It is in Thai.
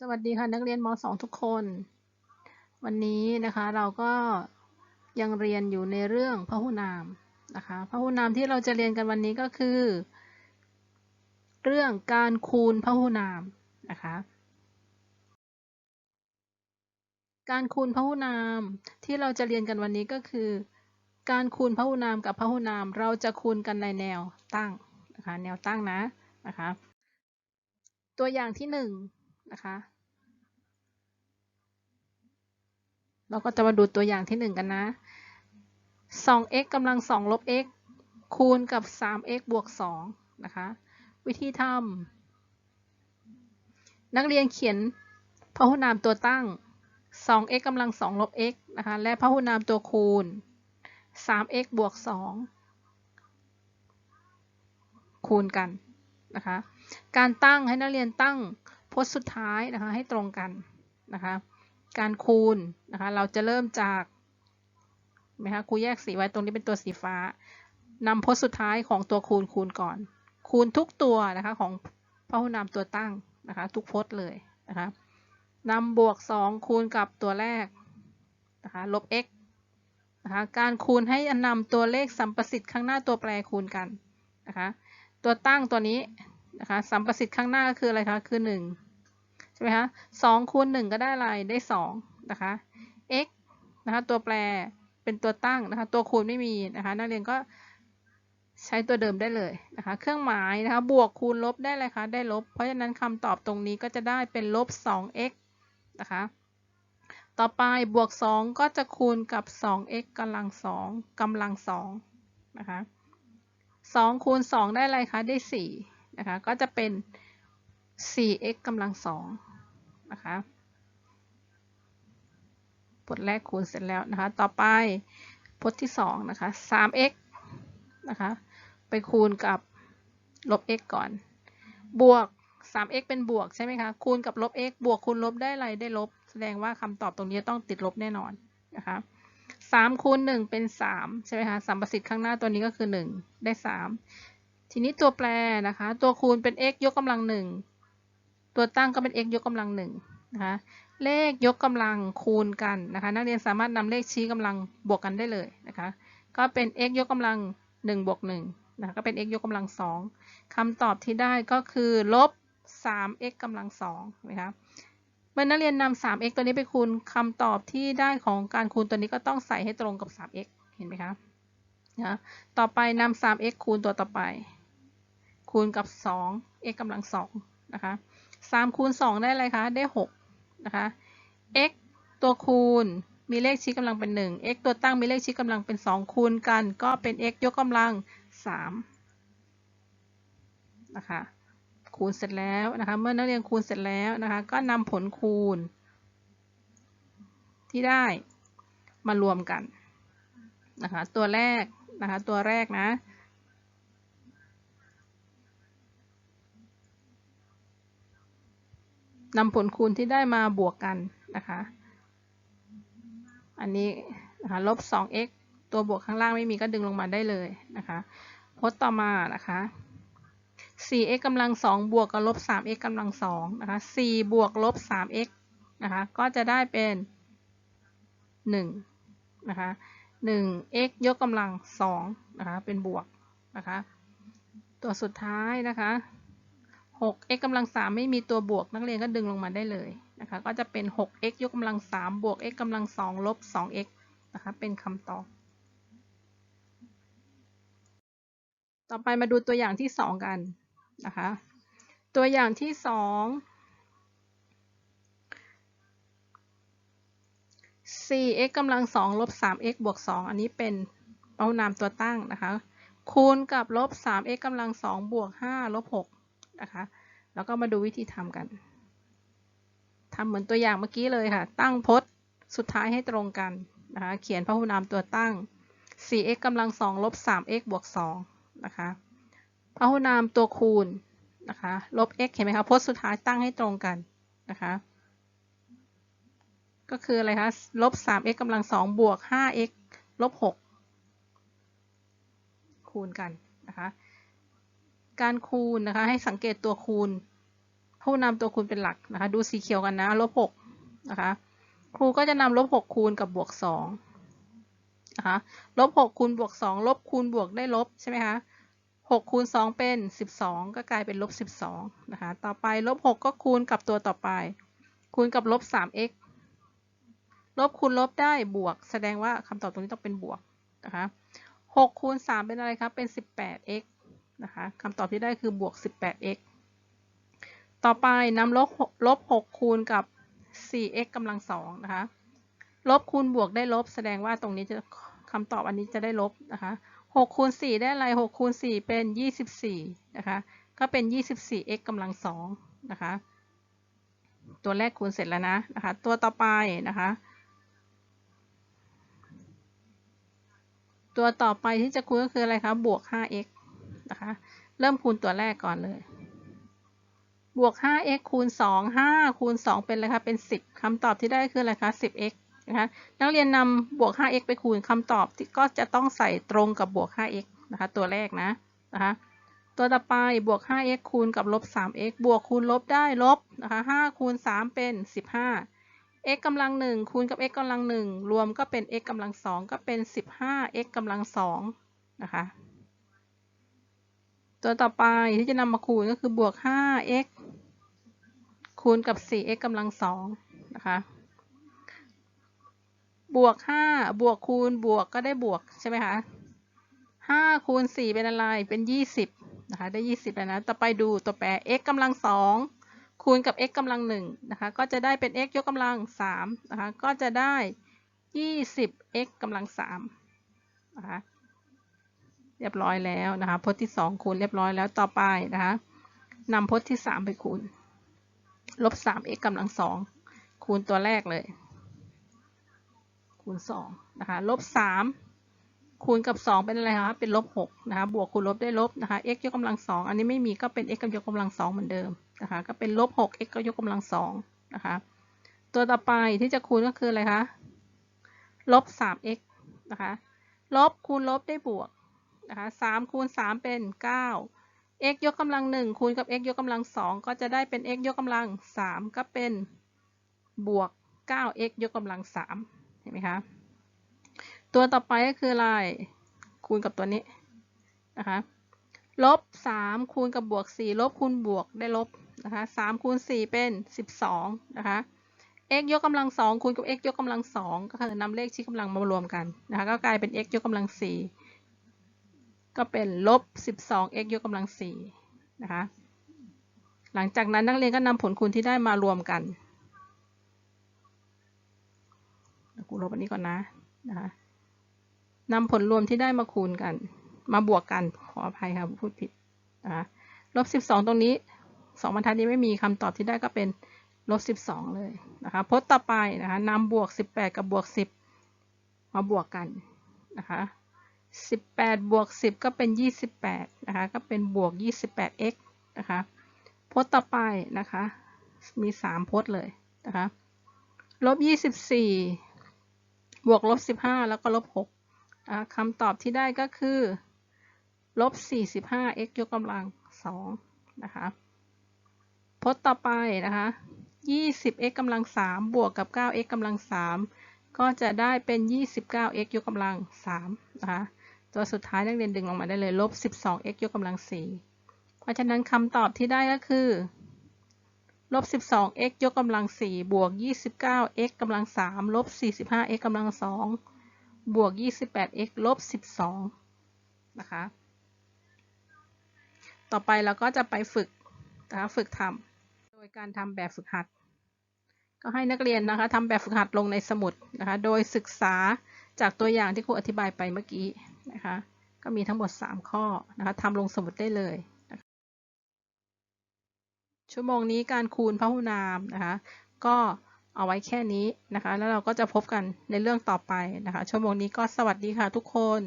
สวัสดีค่ะนักเรียนม .2 ทุกคน วันนี้นะคะเราก็ยังเรียนอยู่ในเรื่องพหุนามนะคะพหุนามที่เราจะเรียนกันวันนี้ก็คือ เรื่องการคูณพหุนามนะคะการคูณพหุนามที่เราจะเรียนกันวันนี้ก็คือ การคูณพหุนามกับพหุนามเราจะคูณกันในแนวตั้งนะคะแนวตั้งนะนะคะตัวอย่างที่ห นะคะ เราก็จะมาดูตัวอย่างที่ 1 กันนะ 2x กำลัง 2 ลบ x คูณกับ 3x บวก 2 นะคะ วิธีทำนักเรียนเขียนพหุนามตัวตั้ง 2x กำลัง 2 ลบ x นะคะ และพหุนามตัวคูณ 3x บวก 2 คูณกันนะคะ การตั้งให้นักเรียนตั้ง พจน์สุดท้ายนะคะให้ตรงกันนะคะการคูณนะคะเราจะเริ่มจากไหมคะครูแยกสีไว้ตรงนี้เป็นตัวสีฟ้านำพจน์สุดท้ายของตัวคูณคูณก่อน คูณทุกตัวนะคะของพหุนามตัวตั้งนะคะทุกพจน์เลยนะคะนำบวก 2 คูณกับตัวแรกนะคะลบ x นะคะการคูณให้นำตัวเลขสัมประสิทธิ์ข้างหน้าตัวแปรคูณกันนะคะตัวตั้งตัวนี้นะคะสัมประสิทธิ์ข้างหน้าก็คืออะไรคะคือ 1 ใช่ไหมคะสองคูณหนึ่งก็ได้อะไรได้สองนะคะ x นะคะตัวแปรเป็นตัวตั้งนะคะตัวคูณไม่มีนะคะนักเรียนก็ใช้ตัวเดิมได้เลยนะคะ เครื่องหมายนะคะบวกคูณลบได้เลยคะได้ลบ เพราะฉะนั้นคำตอบตรงนี้ก็จะได้เป็นลบ 2x นะคะ ต่อไปบวก 2 ก็จะคูณกับ 2x กำลัง2กำลัง2นะคะ2คูณ 2 ได้อะไรคะได้4นะคะก็จะเป็น 4x กำลังสองนะคะพจน์แรกคูณเสร็จแล้วนะคะ ต่อไปพจน์ที่2นะคะ 3x นะคะ ไปคูณกับลบ x ก่อน บวก 3x เป็นบวกใช่ไหมคะ คูณกับลบ x บวกคูณลบได้อะไรได้ลบ แสดงว่าคำตอบตรงนี้ต้องติดลบแน่นอนนะคะ3คูณ1เป็น 3 ใช่ไหมคะสัมประสิทธิ์ข้างหน้าตัวนี้ก็คือ 1 ได้ 3 ทีนี้ตัวแปรนะคะ ตัวคูณเป็น x ยกกำลัง1 ตัวตั้งก็เป็น x ยกกำลังหนึ่งนะคะเลขยกกำลังคูณกันนะคะ นักเรียนสามารถนำเลขชี้กำลังบวกกันได้เลยนะคะ ก็เป็น x ยกกำลัง1บวก1นะคะก็เป็น x ยกกำลัง2คำตอบที่ได้ก็คือลบ 3x กำลัง2นะคะเมื่อนักเรียนนำ 3x ตัวนี้ไปคูณคำตอบที่ได้ของการคูณตัวนี้ก็ต้องใส่ให้ตรงกับ 3x เห็นไหมคะนะต่อไปนำ 3x คูณตัวต่อไป คูณกับ 2x กำลัง2นะคะ 3 คูณ 2 ได้อะไรคะ ได้ 6 นะคะ x ตัวคูณมีเลขชี้กำลังเป็น 1 x ตัวตั้งมีเลขชี้กำลังเป็น 2 คูณกัน ก็เป็น x ยกกำลัง 3 นะคะ คูณเสร็จแล้วนะคะ เมื่อนักเรียนคูณเสร็จแล้วนะคะ ก็นำผลคูณ ที่ได้มารวมกันนะคะ ตัวแรกนะคะ ตัวแรกนะ นำผลคูณที่ได้มาบวกกันนะคะ อันนี้นะคะลบ 2x ตัวบวกข้างล่างไม่มีก็ดึงลงมาได้เลยนะคะพจน์ต่อมานะคะ 4x กำลัง 2 บวกกับลบ 3x กำลัง2นะคะ 4 บวกลบ 3x นะคะ ก็จะได้เป็น 1 นะคะ 1x ยกกำลัง2นะคะ เป็นบวกนะคะ ตัวสุดท้ายนะคะ 6x กำลัง 3 ไม่มีตัวบวกนักเรียนก็ดึงลงมาได้เลยนะคะ ก็จะเป็น 6x ยกกำลัง 3 บวก x กำลัง 2 ลบ 2x นะคะ เป็นคำตอบ ต่อไปมาดูตัวอย่างที่ 2 กันนะคะ ตัวอย่างที่ 2 4x กำลัง 2 ลบ 3x บวก 2 อันนี้เป็นเอานามตัวตั้งนะคะ คูณกับลบ 3x กำลัง 2 บวก 5 ลบ 6 นะคะ แล้วก็มาดูวิธีทำกันทำเหมือนตัวอย่างเมื่อกี้เลยค่ะ ตั้งพจน์สุดท้ายให้ตรงกันนะคะ เขียนพหุนามตัวตั้ง 4x กำลัง 2 ลบ 3x บวก 2 นะคะ พหุนามตัวคูณนะคะ ลบ x เห็นไหมคะ พจน์สุดท้ายตั้งให้ตรงกันนะคะ ก็คืออะไรคะ ลบ 3x กำลัง 2 บวก 5x ลบ 6 คูณกันนะคะ การคูณนะคะ ให้สังเกตตัวคูณพพหุนาตัวคูณเป็นหลักนะคะ ดูสีเขียวกันนะลบหกนะคะครูก็จะนำลบหกคูณกับบวกสองนะคะลบหกคูณบวกสองลบคูณบวกได้ลบใช่ไหมคะหกคูณสองเป็นสิบสองก็กลายเป็นลบสิบสองนะคะต่อไปลบหกก็คูณกับตัวต่อไป คูณกับลบสาม x ลบคูณลบได้บวก แสดงว่าคำตอบตรงนี้ต้องเป็นบวกนะคะหกคูณสามเป็นอะไรครับเป็นสิบแปด x นะคะคำตอบที่ได้คือบวกสิบแปด x ต่อไปนำลบลบหกคูณกับสี่ x กำลังสองนะคะ ลบคูณบวกได้ลบ แสดงว่าตรงนี้จะคำตอบอันนี้จะได้ลบนะคะหกคูณสี่ได้อะไรหกคูณสี่เป็นยี่สิบสี่นะคะ ก็เป็นยี่สิบสี่ x กำลังสองนะคะ ตัวแรกคูณเสร็จแล้วนะนะคะ ตัวต่อไปนะคะ ตัวต่อไปที่จะคูณก็คืออะไรคะ บวก 5x นะคะ เริ่มคูณตัวแรกก่อนเลย บวก 5x คูณ 2 5 คูณ 2 เป็นอะไรคะ เป็น 10คำตอบที่ได้คืออะไรคะ 10x นะคะ นักเรียนนำบวก 5x ไปคูณคำตอบที่ก็จะต้องใส่ตรงกับบวก 5x นะคะ ตัวแรกนะ นะคะ ตัวต่อไปบวก 5x คูณกับลบ 3x บวกคูณลบได้ลบนะคะ 5 คูณ 3 เป็น 15 x กำลัง1คูณกับ x กำลัง1รวมก็เป็น x กำลัง2ก็เป็น 15x กำลัง2นะคะ ตัวต่อไปที่จะนำมาคูณก็คือบวก 5x คูณกับ 4x กำลัง2นะคะ บวก 5 บวกคูณบวกก็ได้บวกใช่ไหมคะ 5 คูณ 4 เป็นอะไร เป็น 20 นะคะ ได้ 20 แล้วนะ ต่อไปดูตัวแปร x กำลัง2คูณกับ x กำลัง1นะคะ ก็จะได้เป็น x ยกกำลัง3นะคะ ก็จะได้ 20x กำลัง3นะคะ รียบร้อยแล้วนะคะพจน์ที่ 2 คูณเรียบร้อยแล้วต่อไปนะคะนำพจน์ที่ 3 ไปคูณลบ 3x กำลัง 2 คูณตัวแรกเลย คูณ 2 นะคะลบ 3 คูณกับ 2 เป็นอะไรคะเป็นลบ 6 นะคะบวกคูณลบได้ลบนะคะ x ยกกำลัง 2 อันนี้ไม่มีก็เป็น x ยกกำลัง 2 เหมือนเดิมนะคะก็เป็นลบ 6 x ก็ยกกำลัง 2 นะคะตัวต่อไปที่จะคูณก็คืออะไรคะลบ 3x นะคะลบคูณลบได้บวก นะคะ3คูณ3เป็น9 x ยกกำลัง1คูณกับ x ยกกำลัง2ก็จะได้เป็น x ยกกำลัง3ก็เป็นบวก 9x ยกกำลัง3เห็นไหมคะ ตัวต่อไปก็คืออะไร คูณกับตัวนี้นะคะลบ3คูณกับบวก 4 ลบคูณบวกได้ลบนะคะ3คูณ 4 เป็น 12 นะคะ x ยกกำลัง 2 คูณกับ x ยกกำลัง 2 ก็คือนำเลขชี้กำลังมารวมกันนะคะ ก็กลายเป็น x ยกกำลัง4 ก็เป็นลบ 12x ยกกำลัง4นะคะ หลังจากนั้นนักเรียนก็นำผลคูณที่ได้มารวมกันครูลบอันนี้ก่อนนะนะคะนำผลรวมที่ได้มาคูณกัน มาบวกกัน ขออภัยค่ะพูดผิดนะคะลบ 12 ตรงนี้ 2บรรทัดนี้ไม่มีคำตอบที่ได้ก็เป็นลบ 12 เลยนะคะพจน์ต่อไปนะคะนำบวก 18 กับบวก 10 มาบวกกันนะคะ 18 บวก 10 ก็เป็น 28 นะคะ ก็เป็นบวก 28x นะคะ พจน์ต่อไปนะคะ มี 3 พจน์เลยนะคะ ลบ 24 บวกลบ 15 แล้วก็ลบ6นะคำตอบที่ได้ก็คือ ลบ 45x ยกกำลัง 2 นะคะ พจน์ต่อไปนะคะ 20x กำลัง 3 บวกกับ 9x กำลัง 3ก็จะได้เป็น 29x ยกกำลัง3นะคะ ตัวสุดท้ายนักเรียนดึงลงมาได้เลยลบ 12x ยกกำลัง 4 เพราะฉะนั้นคำตอบที่ได้ก็คือลบ 12x ยกกำลัง 4 บวก 29x กำลัง 3 ลบ 45x กำลัง 2 บวก 28x ลบ 12 นะคะ ต่อไปเราก็จะไปฝึกนะคะฝึกทำโดยการทำแบบฝึกหัด ก็ให้นักเรียนนะคะทำแบบฝึกหัดลงในสมุดนะคะ โดยศึกษา จากตัวอย่างที่ครูอธิบายไปเมื่อกี้นะคะ ก็มีทั้งหมด 3 ข้อนะคะทำลงสมุดได้เลยนะคะชั่วโมงนี้การคูณพหุนามนะคะ ก็เอาไว้แค่นี้นะคะ แล้วเราก็จะพบกันในเรื่องต่อไปนะคะ ชั่วโมงนี้ก็สวัสดีค่ะทุกคน